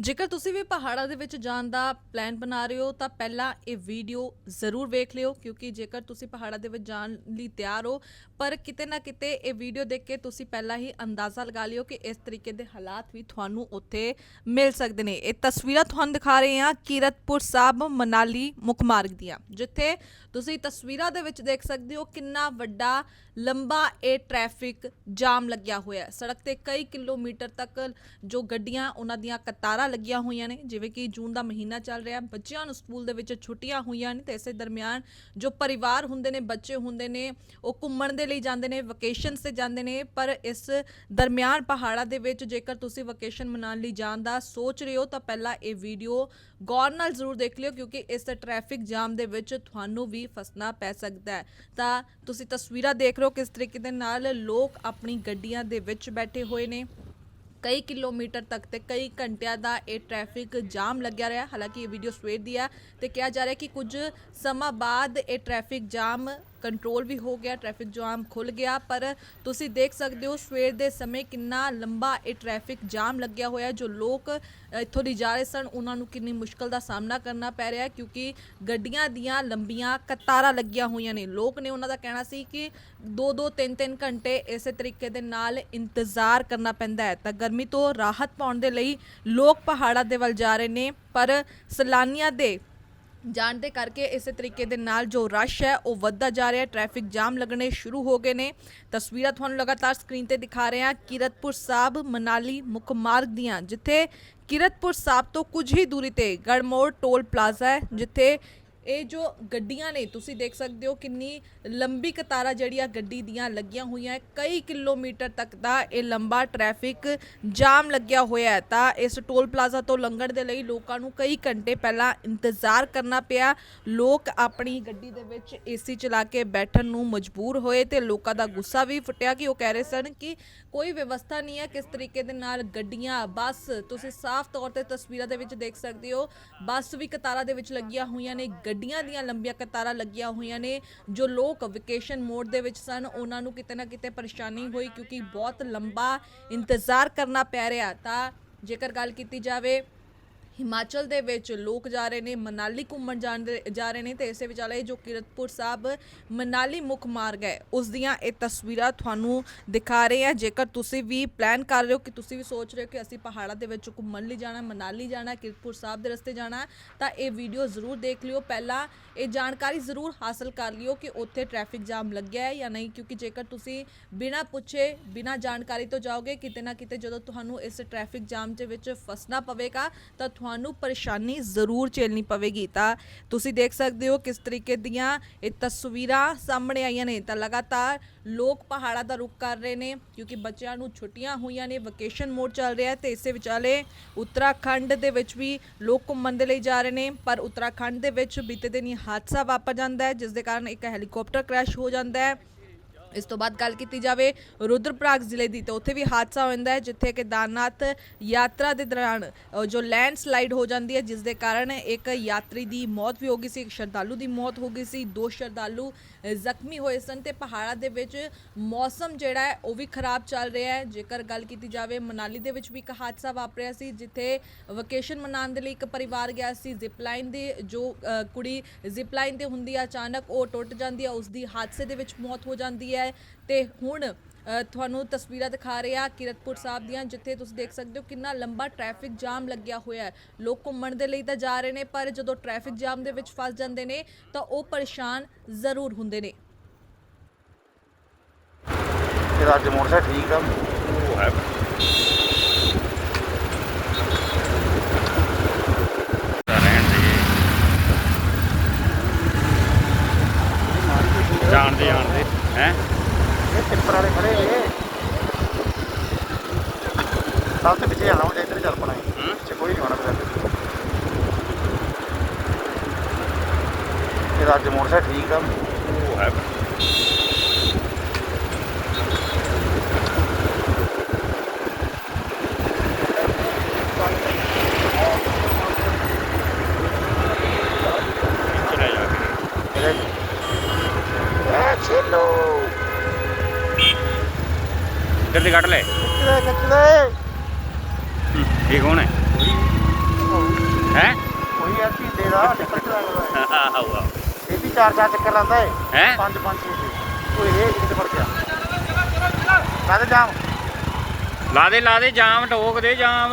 ਜੇਕਰ ਤੁਸੀਂ ਵੀ ਪਹਾੜਾਂ ਦੇ ਵਿੱਚ ਜਾਣ ਦਾ ਪਲਾਨ ਬਣਾ ਰਹੇ ਹੋ, ਤਾਂ ਪਹਿਲਾਂ ਇਹ ਵੀਡੀਓ ਜ਼ਰੂਰ ਵੇਖ ਲਿਓ, ਕਿਉਂਕਿ ਜੇਕਰ ਤੁਸੀਂ ਪਹਾੜਾਂ ਦੇ ਵਿੱਚ ਜਾਣ ਲਈ ਤਿਆਰ ਹੋ, ਪਰ ਕਿਤੇ ਨਾ ਕਿਤੇ ਇਹ ਵੀਡੀਓ ਦੇਖ ਕੇ ਤੁਸੀਂ ਪਹਿਲਾਂ ਹੀ ਅੰਦਾਜ਼ਾ ਲਗਾ ਲਿਓ ਕਿ ਇਸ ਤਰੀਕੇ ਦੇ ਹਾਲਾਤ ਵੀ ਤੁਹਾਨੂੰ ਉੱਥੇ ਮਿਲ ਸਕਦੇ ਨੇ। ਇਹ ਤਸਵੀਰਾਂ ਤੁਹਾਨੂੰ ਦਿਖਾ ਰਹੇ ਹਾਂ ਕੀਰਤਪੁਰ ਸਾਹਿਬ ਮਨਾਲੀ ਮੁੱਖ ਮਾਰਗ ਦੀਆਂ, ਜਿੱਥੇ ਤੁਸੀਂ ਤਸਵੀਰਾਂ ਦੇ ਵਿੱਚ ਦੇਖ ਸਕਦੇ ਹੋ ਕਿੰਨਾ ਵੱਡਾ, ਲੰਬਾ ਇਹ ਟ੍ਰੈਫਿਕ ਜਾਮ ਲੱਗਿਆ ਹੋਇਆ ਹੈ। ਸੜਕ ਤੇ ਕਈ ਕਿਲੋਮੀਟਰ ਤੱਕ ਜੋ ਗੱਡੀਆਂ, ਉਹਨਾਂ ਦੀਆਂ ਕਤਾਰਾਂ ਲੱਗੀਆਂ ਹੋਈਆਂ ਨੇ, ਜਿਵੇਂ ਕਿ ਜੂਨ ਦਾ ਮਹੀਨਾ ਚੱਲ ਰਿਹਾ, ਬੱਚਿਆਂ ਨੂੰ ਸਕੂਲ ਦੇ ਵਿੱਚ ਛੁੱਟੀਆਂ ਹੋਈਆਂ ਨੇ ਤੇ ਇਸੇ ਦਰਮਿਆਨ ਜੋ ਪਰਿਵਾਰ ਹੁੰਦੇ ਨੇ, ਬੱਚੇ ਹੁੰਦੇ ਨੇ, ਉਹ ਘੁੰਮਣ ਦੇ ਲਈ ਜਾਂਦੇ ਨੇ ਵਕੇਸ਼ਨਸ ਤੇ ਜਾਂਦੇ ਨੇ, ਪਰ ਇਸ ਦਰਮਿਆਨ ਪਹਾੜਾਂ ਦੇ ਵਿੱਚ ਜੇਕਰ ਤੁਸੀਂ ਵਕੇਸ਼ਨ ਮਨਾਉਣ ਲਈ ਜਾਣ ਦਾ ਸੋਚ ਰਹੇ ਹੋ, ਤਾਂ ਪਹਿਲਾਂ ਇਹ ਵੀਡੀਓ ਗੌਰ ਨਾਲ ਜ਼ਰੂਰ ਦੇਖ ਲਿਓ, ਕਿਉਂਕਿ ਇਸ ਟ੍ਰੈਫਿਕ ਜਾਮ ਦੇ ਵਿੱਚ ਤੁਹਾਨੂੰ ਵੀ ਫਸਣਾ ਪੈ ਸਕਦਾ ਹੈ। ਤਾਂ ਤੁਸੀਂ ਤਸਵੀਰਾਂ ਦੇਖ ਰਹੇ ਹੋ, ਕਿਸ ਤਰੀਕੇ ਦੇ ਨਾਲ ਲੋਕ ਆਪਣੀ ਗੱਡੀਆਂ ਦੇ ਵਿੱਚ ਬੈਠੇ ਹੋਏ ਨੇ। ਕਈ ਕਿਲੋਮੀਟਰ ਤੱਕ ਤੇ ਕਈ ਘੰਟਿਆਂ ਦਾ ਇਹ ਟ੍ਰੈਫਿਕ ਜਾਮ ਲੱਗਿਆ ਰਿਹਾ। ਹਾਲਾਂਕਿ ਇਹ ਵੀਡੀਓ ਸਵੇਰ ਦੀ ਆ ਤੇ ਕਿਹਾ ਜਾ ਰਿਹਾ ਕਿ ਕੁਝ ਸਮਾਂ ਬਾਅਦ ਇਹ ਟ੍ਰੈਫਿਕ ਜਾਮ ਕੰਟਰੋਲ ਵੀ ਹੋ ਗਿਆ ਟ੍ਰੈਫਿਕ ਜਾਮ ਖੁੱਲ ਗਿਆ, ਪਰ ਤੁਸੀਂ ਦੇਖ ਸਕਦੇ ਹੋ ਸਵੇਰ ਦੇ ਸਮੇਂ ਕਿੰਨਾ ਲੰਬਾ ਇਹ ਟ੍ਰੈਫਿਕ ਜਾਮ ਲੱਗਿਆ ਹੋਇਆ ਜੋ ਲੋਕ ਇੱਥੋਂ ਦੀ ਜਾ ਰਹੇ ਸਨ, ਉਹਨਾਂ ਨੂੰ ਕਿੰਨੀ ਮੁਸ਼ਕਲ ਦਾ ਸਾਹਮਣਾ ਕਰਨਾ ਪੈ ਰਿਹਾ ਕਿਉਂਕਿ ਗੱਡੀਆਂ ਦੀਆਂ ਲੰਬੀਆਂ ਕਤਾਰਾਂ ਲੱਗੀਆਂ ਹੋਈਆਂ ਨੇ। ਲੋਕ ਨੇ ਉਹਨਾਂ ਦਾ ਕਹਿਣਾ ਸੀ ਕਿ 2-2 3-3 ਘੰਟੇ ਇਸੇ ਤਰੀਕੇ ਦੇ ਨਾਲ ਇੰਤਜ਼ਾਰ ਕਰਨਾ ਪੈਂਦਾ ਹੈ। ਤਾਂ ਗਰਮੀ ਤੋਂ ਰਾਹਤ ਪਾਉਣ ਦੇ ਲਈ ਲੋਕ ਪਹਾੜਾਂ ਦੇ ਵੱਲ ਜਾ ਰਹੇ ਨੇ, ਪਰ ਸੈਲਾਨੀਆਂ ਦੇ ਜਾਣ ਦੇ ਕਰਕੇ ਇਸੇ ਤਰੀਕੇ ਦੇ ਨਾਲ ਜੋ ਰਸ਼ ਹੈ, ਉਹ ਵੱਧਦਾ ਜਾ ਰਿਹਾ ਹੈ। ਟ੍ਰੈਫਿਕ ਜਾਮ ਲੱਗਣੇ ਸ਼ੁਰੂ ਹੋ ਗਏ ਨੇ। ਤਸਵੀਰਾਂ ਤੁਹਾਨੂੰ ਲਗਾਤਾਰ ਸਕਰੀਨ ਤੇ ਦਿਖਾ ਰਹੇ ਹਾਂ। ਕੀਰਤਪੁਰ ਸਾਹਿਬ, ਮਨਾਲੀ ਮੁੱਖ ਮਾਰਗ ਦੀਆਂ, ਜਿੱਥੇ ਕੀਰਤਪੁਰ ਸਾਹਿਬ ਤੋਂ ਕੁਝ ਹੀ ਦੂਰੀ ਤੇ ਗੜਮੋੜ ਟੋਲ ਪਲਾਜ਼ਾ ਹੈ, ਜਿੱਥੇ ਇਹ ਜੋ ਗੱਡੀਆਂ ਨੇ, ਤੁਸੀਂ ਦੇਖ ਸਕਦੇ ਹੋ ਕਿੰਨੀ ਲੰਬੀ ਕਤਾਰਾਂ ਜਿਹੜੀਆਂ ਗੱਡੀ ਦੀਆਂ ਲੱਗੀਆਂ ਹੋਈਆਂ ਹੈ। ਕਈ ਕਿਲੋਮੀਟਰ ਤੱਕ ਦਾ ਇਹ ਲੰਬਾ ਟ੍ਰੈਫਿਕ ਜਾਮ ਲੱਗਿਆ ਹੋਇਆ ਹੈ। ਤਾਂ ਇਸ ਟੋਲ ਪਲਾਜ਼ਾ ਤੋਂ ਲੰਘਣ ਦੇ ਲਈ ਲੋਕਾਂ ਨੂੰ ਕਈ ਘੰਟੇ ਪਹਿਲਾਂ ਇੰਤਜ਼ਾਰ ਕਰਨਾ ਪਿਆ। ਲੋਕ ਆਪਣੀ ਗੱਡੀ ਦੇ ਵਿੱਚ ਏਸੀ ਚਲਾ ਕੇ ਬੈਠਣ ਨੂੰ ਮਜਬੂਰ ਹੋਏ ਤੇ ਲੋਕਾਂ ਦਾ ਗੁੱਸਾ ਵੀ ਫੁੱਟਿਆ ਕਿ ਉਹ ਕਹਿ ਰਹੇ ਸਨ ਕਿ ਕੋਈ ਵਿਵਸਥਾ ਨਹੀਂ ਹੈ ਕਿਸ ਤਰੀਕੇ ਦੇ ਨਾਲ ਗੱਡੀਆਂ, ਬੱਸ, ਤੁਸੀਂ ਸਾਫ਼ ਤੌਰ ਤੇ ਤਸਵੀਰਾਂ ਦੇ ਵਿੱਚ ਦੇਖ ਸਕਦੇ ਹੋ। ਬੱਸ ਵੀ ਕਤਾਰਾਂ ਦੇ ਵਿੱਚ ਲੱਗੀਆਂ ਹੋਈਆਂ ਨੇ, ਗੱਡੀ ਗੱਡੀਆਂ ਦੀਆਂ ਲੰਬੀਆਂ ਕਤਾਰਾਂ ਲੱਗੀਆਂ ਹੋਈਆਂ ਨੇ, ਜੋ ਲੋਕ ਵਕੇਸ਼ਨ ਮੋਡ ਦੇ ਵਿੱਚ ਸਨ, ਉਹਨਾਂ ਨੂੰ ਕਿਤੇ ਨਾ ਕਿਤੇ ਪਰੇਸ਼ਾਨੀ ਹੋਈ ਕਿਉਂਕਿ ਬਹੁਤ ਲੰਬਾ ਇੰਤਜ਼ਾਰ ਕਰਨਾ ਪੈ ਰਿਹਾ ਤਾਂ ਜੇਕਰ ਗੱਲ ਕੀਤੀ ਜਾਵੇ ਹਿਮਾਚਲ ਦੇ ਵਿੱਚ ਲੋਕ ਜਾ ਰਹੇ ਨੇ, ਮਨਾਲੀ ਘੁੰਮਣ ਜਾਣ ਦੇ, ਜਾ ਰਹੇ ਨੇ ਤੇ ਇਸੇ ਵਿਚਾਲੇ ਜੋ ਕੀਰਤਪੁਰ ਸਾਹਿਬ ਮਨਾਲੀ ਮੁੱਖ ਮਾਰਗ ਹੈ, ਉਸ ਦੀਆਂ ਇਹ ਤਸਵੀਰਾਂ ਤੁਹਾਨੂੰ ਦਿਖਾ ਰਹੇ ਹਾਂ। ਜੇਕਰ ਤੁਸੀਂ ਵੀ ਪਲਾਨ ਕਰ ਰਹੇ ਹੋ ਕਿ ਤੁਸੀਂ ਵੀ ਸੋਚ ਰਹੇ ਹੋ ਕਿ ਅਸੀਂ ਪਹਾੜਾਂ ਦੇ ਵਿੱਚ ਘੁੰਮਣ ਲਈ ਜਾਣਾ, ਮਨਾਲੀ ਜਾਣਾ, ਕੀਰਤਪੁਰ ਸਾਹਿਬ ਦੇ ਰਸਤੇ ਜਾਣਾ, ਤਾਂ ਇਹ ਵੀਡੀਓ ਜ਼ਰੂਰ ਦੇਖ ਲਿਓ। ਪਹਿਲਾਂ ਇਹ ਜਾਣਕਾਰੀ ਜ਼ਰੂਰ ਹਾਸਲ ਕਰ ਲਿਓ ਕਿ ਉੱਥੇ ਟ੍ਰੈਫਿਕ ਜਾਮ ਲੱਗਿਆ ਹੈ ਜਾਂ ਨਹੀਂ, ਕਿਉਂਕਿ ਜੇਕਰ ਤੁਸੀਂ ਬਿਨਾਂ ਪੁੱਛੇ, ਬਿਨਾਂ ਜਾਣਕਾਰੀ ਤੋਂ ਜਾਓਗੇ, ਕਿਤੇ ਨਾ ਕਿਤੇ ਜਦੋਂ ਤੁਹਾਨੂੰ ਇਸ ਟ੍ਰੈਫਿਕ ਜਾਮ ਦੇ ਵਿੱਚ ਫਸਣਾ ਪਵੇਗਾ, ਤਾਂ ਤੁਹਾਨੂੰ ਪਰੇਸ਼ਾਨੀ ਜ਼ਰੂਰ ਝੇਲਣੀ ਪਵੇਗੀ। ਤਾਂ ਤੁਸੀਂ ਦੇਖ ਸਕਦੇ ਹੋ ਕਿਸ ਤਰੀਕੇ ਦੀਆਂ ਇਹ ਤਸਵੀਰਾਂ ਸਾਹਮਣੇ ਆਈਆਂ ਨੇ। ਤਾਂ ਲਗਾਤਾਰ ਲੋਕ ਪਹਾੜਾਂ ਦਾ ਰੁਖ ਕਰ ਰਹੇ ਨੇ, ਕਿਉਂਕਿ ਬੱਚਿਆਂ ਨੂੰ ਛੁੱਟੀਆਂ ਹੋਈਆਂ ਨੇ ਵਕੇਸ਼ਨ ਮੋਡ ਚੱਲ ਰਿਹਾ ਹੈ। ਤੇ ਇਸੇ ਵਿਚਾਲੇ ਉੱਤਰਾਖੰਡ ਦੇ ਵਿੱਚ ਵੀ ਲੋਕ ਘੁੰਮਣ ਦੇ ਲਈ ਜਾ ਰਹੇ ਨੇ। ਪਰ ਉੱਤਰਾਖੰਡ ਦੇ ਵਿੱਚ ਬੀਤੇ ਦਿਨ ਹੀ ਹਾਦਸਾ ਵਾਪਰ ਜਾਂਦਾ ਹੈ, ਜਿਸ ਦੇ ਕਾਰਨ ਇੱਕ ਹੈਲੀਕਾਪਟਰ ਕ੍ਰੈਸ਼ ਹੋ ਜਾਂਦਾ ਹੈ। ਇਸ ਤੋਂ ਬਾਅਦ ਗੱਲ ਕੀਤੀ ਜਾਵੇ ਰੁਦਰਪ੍ਰਾਗ ਜ਼ਿਲ੍ਹੇ ਦੀ, ਤਾਂ ਉੱਥੇ ਵੀ ਹਾਦਸਾ ਹੋ ਜਾਂਦਾ ਹੈ, ਜਿੱਥੇ ਕੇਦਾਰਨਾਥ ਯਾਤਰਾ ਦੇ ਦੌਰਾਨ ਜੋ ਲੈਂਡ ਸਲਾਈਡ ਹੋ ਜਾਂਦੀ ਹੈ, ਜਿਸ ਦੇ ਕਾਰਨ ਇੱਕ ਯਾਤਰੀ ਦੀ ਮੌਤ ਵੀ ਹੋ ਗਈ ਸੀ, ਇੱਕ ਸ਼ਰਧਾਲੂ ਦੀ ਮੌਤ ਹੋ ਗਈ ਸੀ, ਦੋ ਸ਼ਰਧਾਲੂ ਜ਼ਖਮੀ ਹੋਏ ਸਨ ਤੇ ਪਹਾੜਾਂ ਦੇ ਵਿੱਚ ਮੌਸਮ ਜਿਹੜਾ ਹੈ, ਉਹ ਵੀ ਖਰਾਬ ਚੱਲ ਰਿਹਾ ਹੈ। ਜੇਕਰ ਗੱਲ ਕੀਤੀ ਜਾਵੇ, ਮਨਾਲੀ ਦੇ ਵਿੱਚ ਵੀ ਇੱਕ ਹਾਦਸਾ ਵਾਪਰਿਆ ਸੀ, ਜਿੱਥੇ ਵਕੇਸ਼ਨ ਮਨਾਉਣ ਦੇ ਲਈ ਇੱਕ ਪਰਿਵਾਰ ਗਿਆ ਸੀ। ਜ਼ਿਪ ਲਾਈਨ ਦੇ ਜੋ ਕੁੜੀ ਜ਼ਿਪ ਲਾਈਨ ਤੇ ਹੁੰਦੀ ਹੈ ਅਚਾਨਕ ਉਹ ਟੁੱਟ ਜਾਂਦੀ ਹੈ ਉਸ ਦੀ ਹਾਦਸੇ ਦੇ ਵਿੱਚ ਮੌਤ ਹੋ ਜਾਂਦੀ ਹੈ। ਤੇ ਹੁਣ ਤੁਹਾਨੂੰ ਤਸਵੀਰਾਂ ਦਿਖਾ ਰਹੇ ਆ ਕਿਰਤਪੁਰ ਸਾਹਿਬ ਦੀਆਂ ਜਿੱਥੇ ਤੁਸੀਂ ਦੇਖ ਸਕਦੇ ਹੋ ਕਿੰਨਾ ਲੰਬਾ ਟ੍ਰੈਫਿਕ ਜਾਮ ਲੱਗਿਆ ਹੋਇਆ ਹੈ। ਲੋਕ ਘੁੰਮਣ ਦੇ ਲਈ ਤਾਂ ਜਾ ਰਹੇ ਨੇ ਪਰ ਜਦੋਂ ਟ੍ਰੈਫਿਕ ਜਾਮ ਦੇ ਵਿੱਚ ਫਸ ਜਾਂਦੇ ਨੇ ਤਾਂ ਉਹ ਪਰੇਸ਼ਾਨ ਜ਼ਰੂਰ ਹੁੰਦੇ ਨੇ। ਇਹਦਾ ਅੱਜ ਮੋਟਰਸਾਈਕਲ ਠੀਕ ਆ? ਉਹ ਹੈ ਰਹਿਣ ਦੇ ਜਾਣਦੇ ਜਾਣਦੇ ਹੈ ਇਹ ਟਿੱਪਰ ਵਾਲੇ ਖੜੇ ਨੇ ਸਭ ਤੋਂ ਪਿੱਛੇ ਜਾਣਾ ਹੁੰਦਾ ਇੱਧਰ ਚੱਲ ਪਣਾ ਹੂੰ। ਪਿੱਛੇ ਕੋਈ ਨਹੀਂ ਆਉਣਾ ਫਿਰ। ਇਹਦਾ ਅੱਜ ਮੋਟਰਸਾਈਕਲ ਠੀਕ ਆ। ਉਹ ਹੈ। ਜਲਦੀ ਕੱਢ ਲੈ। ਕਿੱਥੇ ਕਿੱਥੇ ਇਹ ਕੌਣ ਹੈ? ਹੈ ਉਹੀ ਆ ਝੀਂਦੇ ਦਾ ਟਿੱਪਰ ਚਲਾਉਂਦਾ ਆਹੋ ਆਹੋ ਇਹ ਵੀ ਚਾਰ ਚਾਰ ਚੱਕਰ ਲਾਉਂਦਾ ਹੈ? ਪੰਜ ਪੰਜ ਛੇ ਛੇ। ਉਹ ਇਹ ਕਿਤੇ ਫੜ ਗਿਆ। ਕਾਹਦੇ ਜਾਮ। ਲਾ ਦੇ ਲਾ ਦੇ ਜਾਮ ਠੋਕ ਦੇ ਜਾਮ।